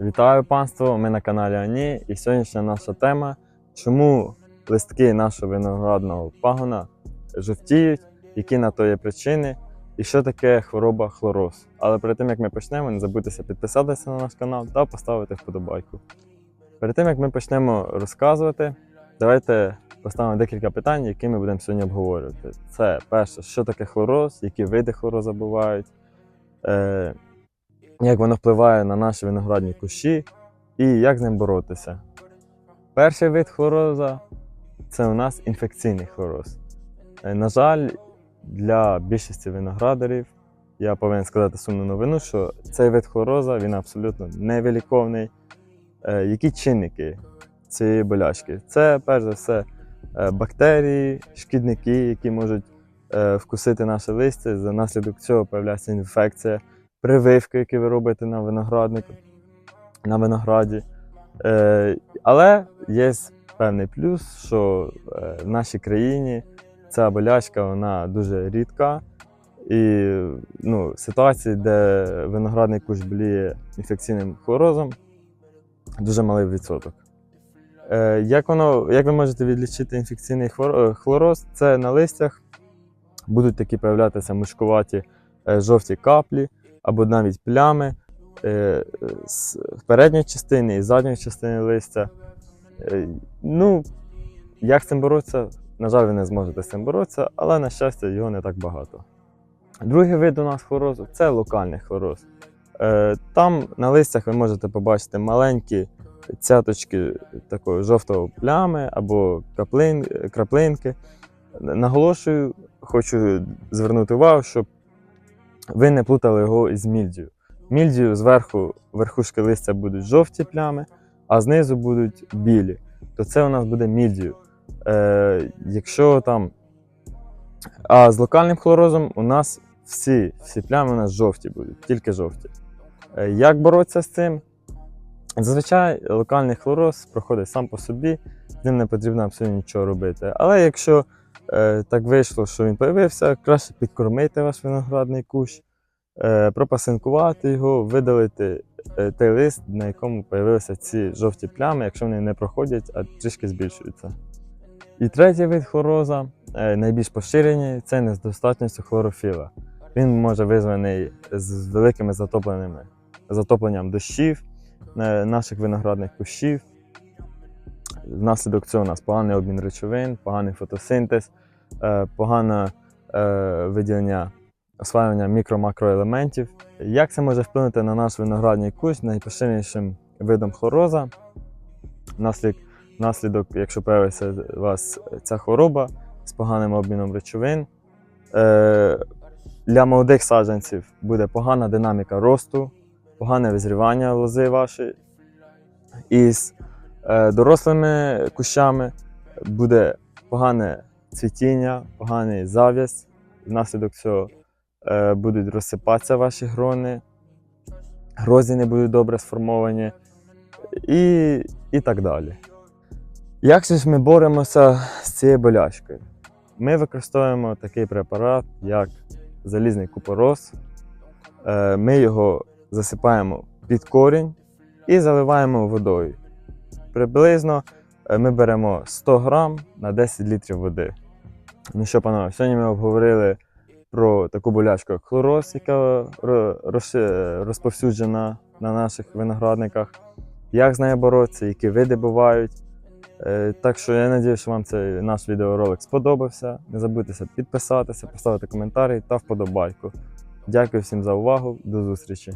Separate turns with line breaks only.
Вітаю панство! Ми на каналі Ані, і сьогоднішня наша тема чому листки нашого виноградного пагона жовтіють, які на то є причини, і що таке хвороба хлороз. Але перед тим як ми почнемо, не забудьте підписатися на наш канал та поставити вподобайку. Перед тим як ми почнемо розказувати, давайте поставимо декілька питань, які ми будемо сьогодні обговорювати. Це перше, що таке хлороз, які види хлороза бувають. Як воно впливає на наші виноградні кущі і як з ним боротися. Перший вид хлороза це у нас інфекційний хлороз. Е, На жаль, для більшості виноградарів я повинен сказати сумну новину, що цей вид хлороза він абсолютно невиліковний. Е, Які чинники цієї болячки? Це перш за все е, бактерії, шкідники, які можуть вкусити наше листя. За наслідок цього появляється інфекція прививки, які ви робите на винограднику, на винограді. Е, але є певний плюс, що е, в нашій країні ця болячка вона дуже рідка. І ну, ситуації, де виноградний кущ боліє інфекційним хлорозом, дуже малий відсоток. Е, як, воно, як ви можете відлічити інфекційний е, хлороз? Це на листях будуть такі появлятися мушкуваті е, жовті каплі або навіть плями е, з передньої частини і задньої частини листя. Е, Ну, як з цим боротися? На жаль, ви не зможете з цим боротися, але на щастя, його не так багато. Другий вид у нас хлорозу це локальний хлороз. Е, Там на листях ви можете побачити маленькі цяточки такої жовтого плями або краплин, краплинки. Наголошую, хочу звернути увагу, щоб ви не плутали його із мільдію. Мільдію зверху верхушки листя будуть жовті плями, а знизу будуть білі. То це у нас буде мільдію. Е, якщо там. А з локальним хлорозом у нас всі, всі плями у нас жовті будуть, тільки жовті. Е, як боротися з цим? Зазвичай локальний хлороз проходить сам по собі, з ним не потрібно абсолютно нічого робити. Але якщо так вийшло, що він появився, краще підкормити ваш виноградний кущ, е, пропасинкувати його, видалити е, той лист, на якому появилися ці жовті плями, якщо вони не проходять, а трішки збільшуються. І третій вид хлороза, е, найбільш поширений, це недостатністю хлорофіла. Він може визваний з великими затопленнями, затопленням дощів е, наших виноградних кущів. Внаслідок цього у нас поганий обмін речовин, поганий фотосинтез, е, погане е, виділення осваювання мікро-макроелементів. Як це може вплинути на наш виноградний кущ найпоширенішим видом хлороза? Внаслідок, внаслідок, якщо появиться у вас ця хвороба з поганим обміном речовин, е, для молодих саджанців буде погана динаміка росту, погане визрівання лози вашої. І з дорослими кущами буде погане цвітіння, поганий зав'яз. Внаслідок цього е, будуть розсипатися ваші грони, грозі не будуть добре сформовані і, і так далі. Як ж ми боремося з цією болячкою? Ми використовуємо такий препарат, як залізний купорос. Е, Ми його засипаємо під корінь і заливаємо водою. Приблизно е, ми беремо 100 грам на 10 літрів води. Ну що, панове, сьогодні ми обговорили про таку болячку, як хлороз, яка розповсюджена на наших виноградниках, як з нею боротися, які види бувають. Е, Так що я сподіваюся, що вам цей наш відеоролик сподобався. Не забудьте підписатися, поставити коментарі та вподобайку. Дякую всім за увагу. До зустрічі!